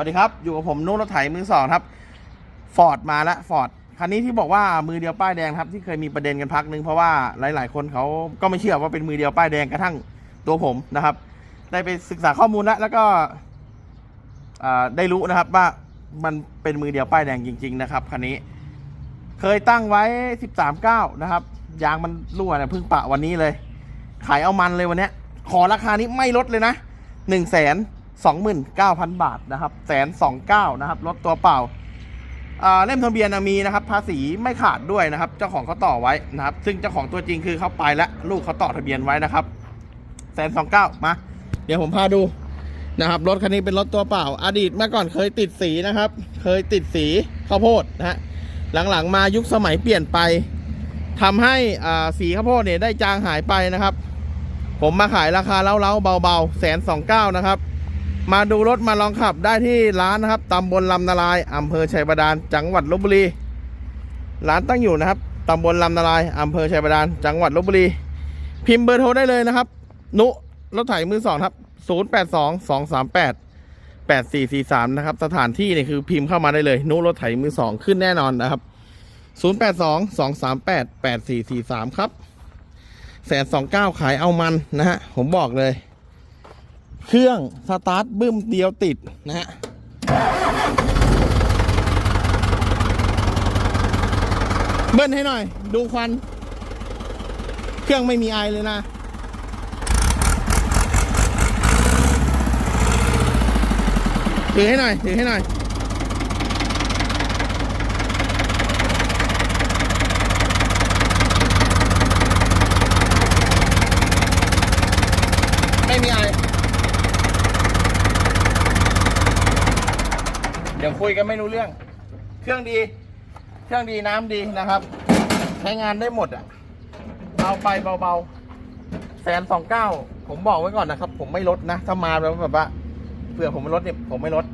วัสดีครับอยู่กับผมนุ่นรถไถมือสองครับฟอร์ดมาแล้วฟอร์ดคันนี้ที่บอกว่ามือเดียวป้ายแดงครับที่เคยมีประเด็นกันพักนึงเพราะว่าหลาย ๆ คนเขาก็ไม่เชื่อว่าเป็นมือเดียวป้ายแดงกระทั่งตัวผมนะครับ ได้ไปศึกษาข้อมูลแล้วแล้วก็ได้รู้นะครับว่ามันเป็นมือเดียวป้ายแดงจริง ๆ นะครับคันนี้ เคยตั้งไว้ 13 9 นะครับยางมันรั่วเนะเพิ่งปะวันนี้เลย ขายเอามันเลยวันนี้ขอราคานี้ไม่ลดเลยนะ1นึ่งแสน สองหมื่นเก้าพันบาทนะครับแสนสองเก้านะครับรถตัวเปล่าเล่มทะเบียนมีนะครับ ภาษีไม่ขาดด้วยนะครับ เจ้าของเขาต่อไว้นะครับ ซึ่งเจ้าของตัวจริงคือเขาไปแล้วลูกเขาต่อทะเบียนไว้นะครับแสนสองเก้ามา เดี๋ยวผมพาดูนะครับรถคันนี้เป็นรถตัวเปล่า อดีตเมื่อก่อนเคยติดสีนะครับ เคยติดสีข้าวโพดนะฮะหลังๆมายุคสมัยเปลี่ยนไปทำให้สีข้าวโพดเนี่ยได้จางหายไปนะครับ ผมมาขายราคาเล้าๆเบาๆแสนสองเก้านะครับ มาดูรถมาลองขับได้ที่ร้านนะครับตำบลลำนาลายอำเภอชัยบาดาลจังหวัดลบบุรี ร้านตั้งอยู่นะครับตำบลลำนาลายอำเภอชัยบาดาลจังหวัดลบบุรี พิมพ์เบอร์โทรได้เลยนะครับ นุรถไถมือสองครับ0 8 2 2 3 8 8 4 4 3 นะครับ สถานที่เนี่ยคือพิมพ์เข้ามาได้เลย นุรถไถมือสองขึ้นแน่นอนนะครับ 0 8 2 2 3 8 8 4 4 3 ครับแสนสองเก้าขายเอามันนะฮะผมบอกเลย เครื่องสตาร์ทบึ้มเดียวติดนะฮะเบิ้ลให้หน่อย ดูควัน เครื่องไม่มีไอเลยนะถือให้หน่อยถือให้หน่อย ไม่มีไอ เดี๋ยว คุยกันไม่รู้เรื่อง เครื่องดี เครื่องดีน้ำดีนะครับ ใช้งานได้หมดอะเอาไปเบาๆแสนสองเก้าผมบอกไว้ก่อนนะครับ ผมไม่ลดนะถ้ามาแล้วแบบว่าเผื่อผมไม่ลดเนี่ยผมไม่ลด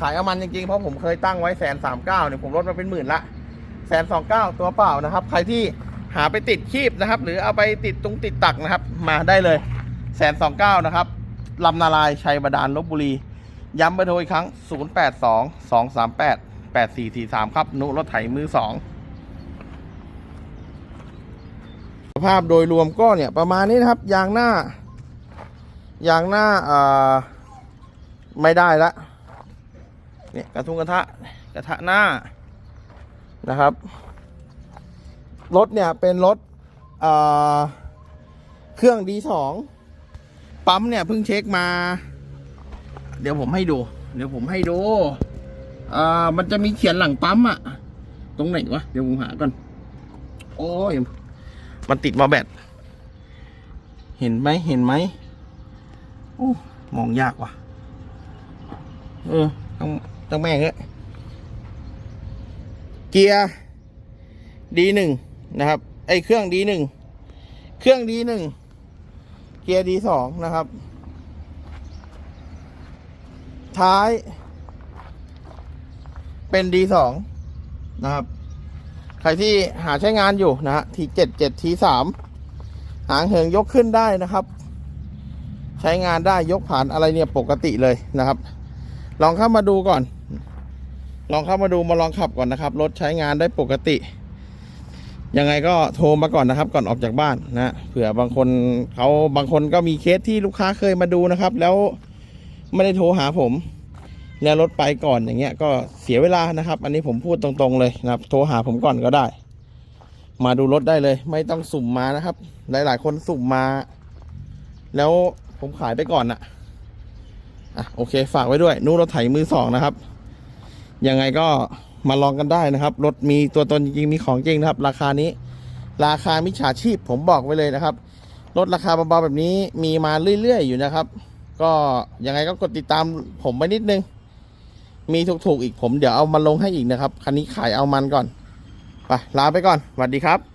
ขายเอามันจริงๆ เพราะผมเคยตั้งไว้แสนสามเก้าเนี่ยผมลดมาเป็นหมื่นละแสนสองเก้าตัวเปล่านะครับ ใครที่หาไปติดคีบนะครับ หรือเอาไปติดตรงติดตักนะครับ มาได้เลยแสนสองเก้านะครับลำนาลายชัยบาดาลลบบุรี ย้ำเบอร์โทรอีกครั้ง 0 8 2 2 3 8 8 4 4 3 ครับ นุรถไถมือสองสภาพโดยรวมก็เนี่ย ประมาณนี้นะครับ ยางหน้า ยางหน้าอ่าไม่ได้ละเนี่ยกระทุงกระทะ กระทะหน้านะครับ รถเนี่ยเป็นรถอ่าเครื่อง D2 ปั๊มเนี่ยเพิ่งเช็คมา เดี๋ยวผมให้ดู เดี๋ยวผมให้ดูอ่ามันจะมีเขียนหลังปั๊มอะตรงไหนวะ เดี๋ยวผมหาก่อน โอ้ย มันติดมาแบต เห็นไหมเห็นไหมโอ้มองยากว่ะ เออต้องต้องแม่งเอ้ยเกียร์ดีหนึ่งนะครับ ไอเครื่องดีหนึ่ง เครื่องดีหนึ่ง เกียร์ดีสองนะครับ ท้าย เป็น D2 นะครับ ใครที่หาใช้งานอยู่นะฮะทีเจ็ดเจ็ดทีสามหางเหิงยกขึ้นได้นะครับ ใช้งานได้ยกผ่านอะไรเนี่ยปกติเลยนะครับ ลองเข้ามาดูก่อน ลองเข้ามาดูมาลองขับก่อนนะครับ รถใช้งานได้ปกติ ยังไงก็โทรมาก่อนนะครับ ก่อนออกจากบ้านนะเผื่อบางคนเขาบางคนก็มีเคสที่ลูกค้าเคยมาดูนะครับ แล้ว ไม่ได้โทรหาผม แล้วรถไปก่อนอย่างเงี้ยก็เสียเวลานะครับ อันนี้ผมพูดตรงๆเลยนะครับ โทรหาผมก่อนก็ได้ มาดูรถได้เลย ไม่ต้องสุ่มมานะครับ หลายๆ คนสุ่มมา แล้วผมขายไปก่อนน่ะอะโอเค ฝากไว้ด้วย นู้รถไถมือสองนะครับ ยังไงก็มาลองกันได้นะครับ รถมีตัวตนจริงๆมีของจริงนะครับ ราคานี้ ราคามิจฉาชีพผมบอกไว้เลยนะครับ รถราคาเบาๆแบบนี้มีมาเรื่อยๆอยู่นะครับ ก็ยังไงก็กดติดตามผมไปนิดนึง มีถูกๆอีกผมเดี๋ยวเอามาลงให้อีกนะครับ คันนี้ขายเอามันก่อน ไปลาไปก่อนสวัสดีครับ